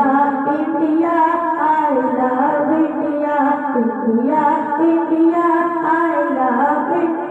India, India, I love India, India, India, I love India.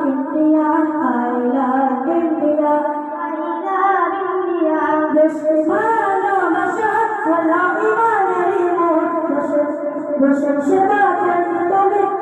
India, I love India, I love India. This is man of a shot, Allah iman anymore. This is, this is Shiva, and the big